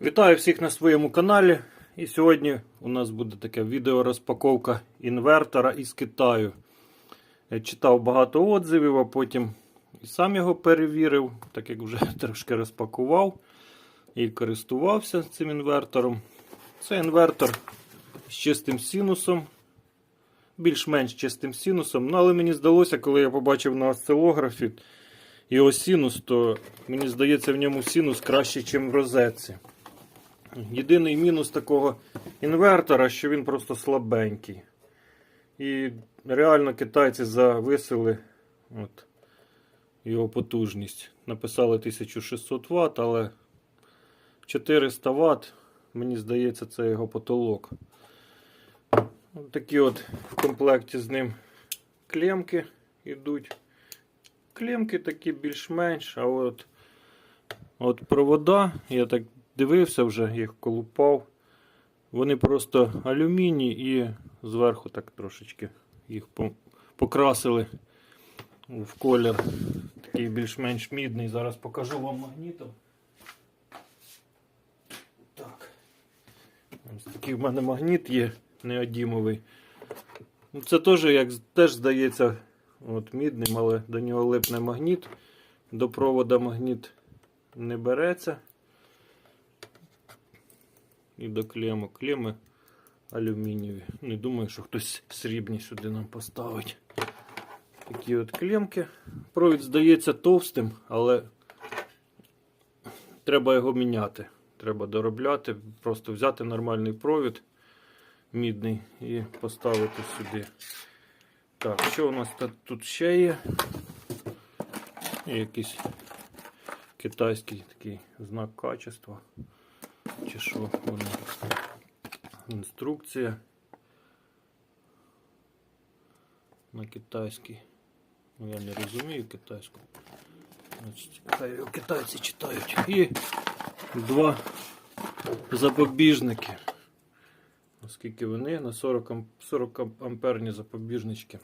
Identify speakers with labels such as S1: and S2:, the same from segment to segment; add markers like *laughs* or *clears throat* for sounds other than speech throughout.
S1: Вітаю всіх на своєму каналі. І сьогодні у нас буде таке відеорозпаковка інвертора із Китаю. Я читав багато отзивів, а потім і сам його перевірив, так як вже *laughs* трошки розпакував і користувався цим інвертором. Це інвертор з чистим синусом, більш-менш чистим синусом. Ну, але мені здалося, коли я побачив на осцилографі його синус, то мені здається, в ньому синус краще, ніж в розетці. Єдиний мінус такого інвертора, що він просто слабенький. І реально китайці зависили от, його потужність. Написали 1600 Вт, але 400 Вт, мені здається, це його потолок. От такі от в комплекті з ним клемки йдуть. Клемки такі більш-менш, а от, от провода, я так дивився вже, їх колупав. Вони просто алюміній і зверху так трошечки їх покрасили в колір. Такий більш-менш мідний. Зараз покажу вам магнітом. Так. Ось такий в мене магніт є неодімовий. Ну, Це теж, як теж здається, от мідним, але до нього липне магніт. До провода магніт не береться. І до клемок. Клеми алюмінієві. Не думаю, що хтось срібні сюди нам поставить. Такі от клемки. Провід здається товстим, але треба його міняти. Треба доробляти, просто взяти нормальний провід мідний і поставити сюди. Так, що у нас тут- ще? Є Якийсь китайський такий знак качества. Чи що воно? Інструкція на китайській. Ну я не розумію китайську. Значить, китайці читають. І два запобіжники. Оскільки вони на 40, ам- 40 амперні запобіжнички.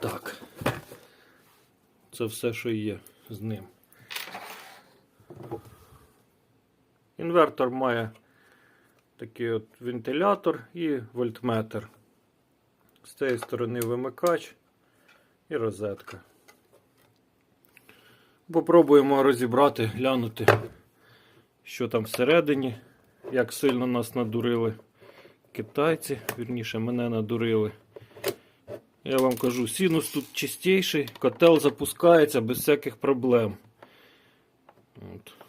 S1: Так. Це все, що є з ним. Інвертор має такий от вентилятор і вольтметр. З цієї сторони вимикач і розетка. Попробуємо розібрати, глянути, що там всередині, як сильно нас надурили китайці, вірніше, мене надурили. Я вам кажу, синус тут чистіший, котел запускається без всяких проблем. От.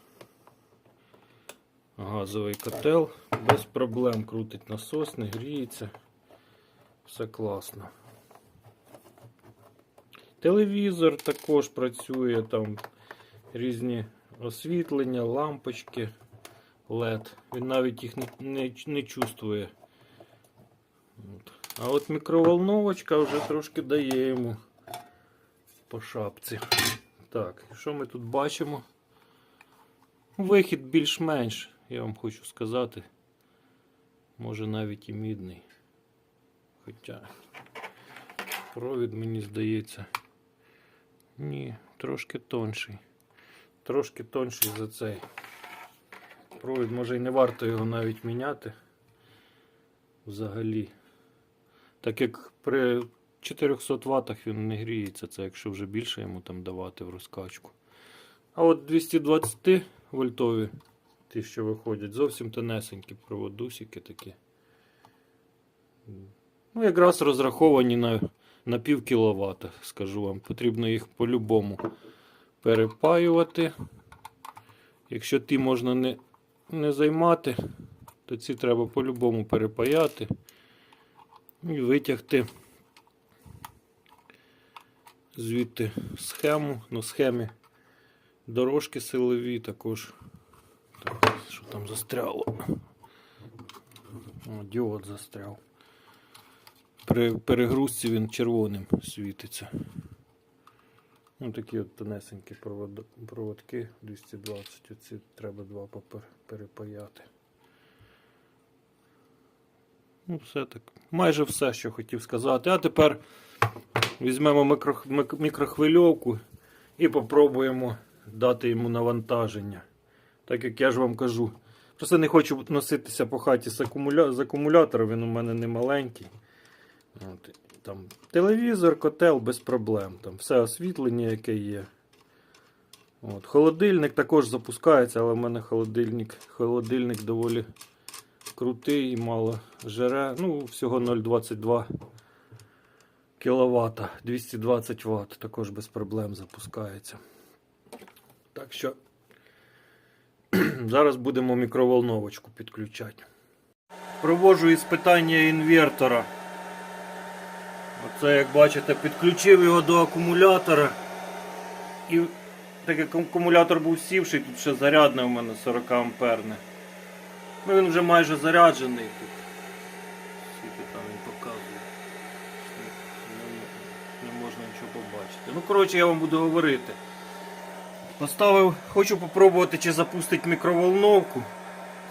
S1: Газовий котел без проблем крутить насос, не гріється. Все класно. Телевізор також працює, там різні освітлення, лампочки, LED. Він навіть їх не, не, не чувствує. От. А от мікроволновочка вже трошки дає йому по шапці. Так, що ми тут бачимо? Вихід більш-менш, я вам хочу сказати. Може навіть і мідний. Хоча провід, мені здається. Ні, трошки тонший. Трошки тонший за цей. Провід, може і не варто його навіть міняти. Взагалі. Так як при 400 ватах він не гріється, це якщо вже більше йому там давати в розкачку. А от 220 вольтові, ті, що виходять, зовсім тонесенькі проводусики такі. Ну, якраз розраховані на, на пів кіловата, скажу вам. Потрібно їх по-любому перепаювати. Якщо ті можна не, не займати, то ці треба по-любому перепаяти і витягти звідти схему. На схемі дорожки силові також. Що там застряло? О, діод застряв. При перегрузці він червоним світиться. Ну, такі от тонесенькі провод- проводки 220. Оці треба два перепаяти. Ну, все так. Майже все, що хотів сказати. А тепер візьмемо микро, мікрохвильовку і попробуємо дати йому навантаження. Так як я ж вам кажу. Просто не хочу носитися по хаті з, акумуля... з акумулятором, він у мене не маленький. От, там, телевізор, котел без проблем. Там все освітлення, яке є. От, холодильник також запускається, але в мене холодильник, холодильник доволі крутий і мало жере. Ну, всього 0,22 кВт, 220 Вт, також без проблем запускається. Так що *clears throat* зараз будемо мікроволновочку підключати. Проводжу іспитання інвертора. Оце, як бачите, підключив його до акумулятора. І так як акумулятор був сівший, тут ще зарядне у мене 40 амперне. Ну він вже майже заряджений тут. Скільки там він показує. Не можна нічого побачити. Ну, коротше, я вам буду говорити. Поставив, хочу попробувати, чи запустить мікроволновку.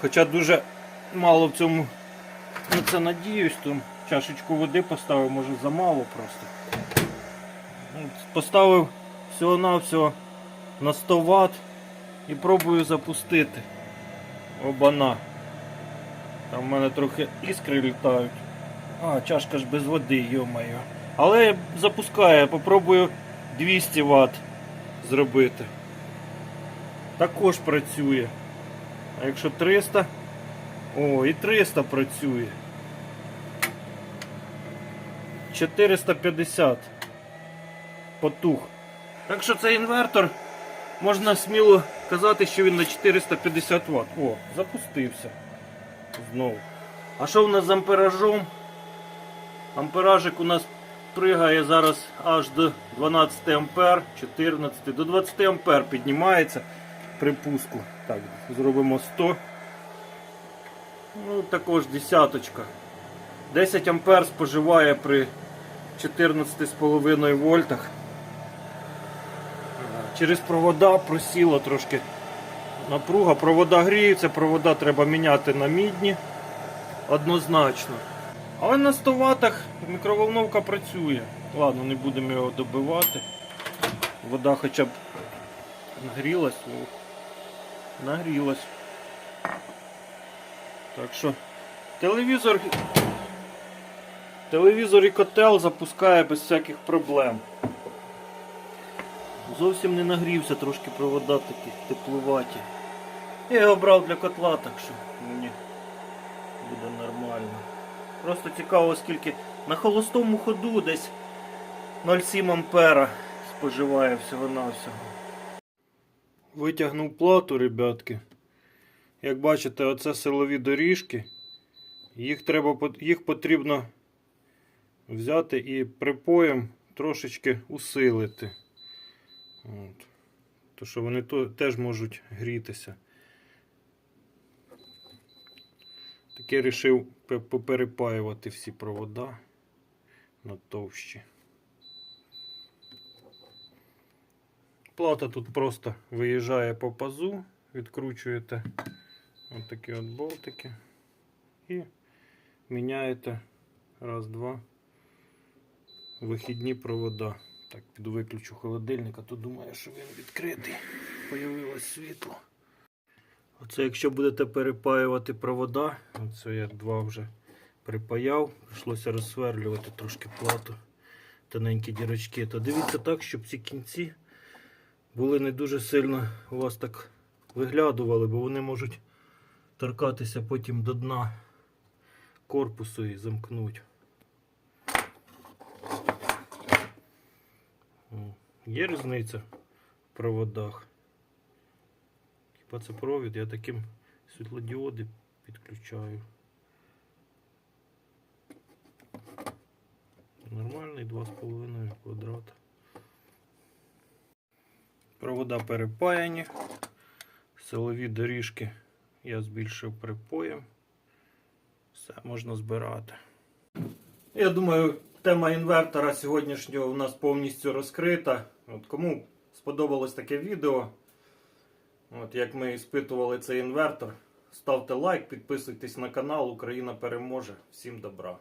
S1: Хоча дуже мало в цьому на це надіюсь, там чашечку води поставив, може замало просто. Поставив всього-навсього на 100 Вт і пробую запустити. Обана. Там в мене трохи іскри літають. А, чашка ж без води, йо-моє. Але запускає, попробую 200 Вт зробити. Також працює. А якщо 300, о, і 300 працює. 450 потух. Так що цей інвертор можна сміло казати, що він на 450 Вт. О, запустився. Знову. А що в нас з амперажом? Амперажик у нас пригає зараз аж до 12 ампер, 14, до 20 ампер піднімається при пуску. Так, зробимо 100. Ну, також десяточка. 10 ампер споживає при 14,5 вольтах. Через провода просіло трошки напруга. Провода гріються, провода треба міняти на мідні. Однозначно. Але на 100 ватах мікроволновка працює. Ладно, не будемо його добивати. Вода хоча б нагрілась. Нагрілась. Так що телевізор. Телевізор і котел запускає без всяких проблем. Зовсім не нагрівся, трошки провода такі теплуваті. Я його брав для котла, так що мені буде нормально. Просто цікаво, скільки на холостому ходу десь 0,7 ампера споживає всього-навсього. Витягнув плату, ребятки. Як бачите, оце силові доріжки. Їх треба їх потрібно взяти і припоєм трошечки усилити. От. То що вони теж можуть грітися. Таке рішив пе- поперепаювати всі провода на товщі. Плата тут просто виїжджає по пазу, відкручуєте такі от болтики і міняєте раз, два вихідні провода. Так, піду виключу холодильник, а то думаю, що він відкритий. Появилось світло. Оце якщо будете перепаювати провода, оце я два вже припаяв, прийшлося розсверлювати трошки плату, тоненькі дірочки, то дивіться так, щоб ці кінці були не дуже сильно у вас так виглядували, бо вони можуть торкатися потім до дна корпусу і замкнуть. Є різниця в проводах. Хіба це провід, я таким світлодіоди підключаю. Нормальний 2,5 квадрата. Провода перепаяні. Силові доріжки я збільшив припоєм. Все можна збирати. Я думаю, тема інвертора сьогоднішнього у нас повністю розкрита. От кому сподобалось таке відео, от як ми іспитували цей інвертор, ставте лайк, підписуйтесь на канал. Україна переможе. Всім добра!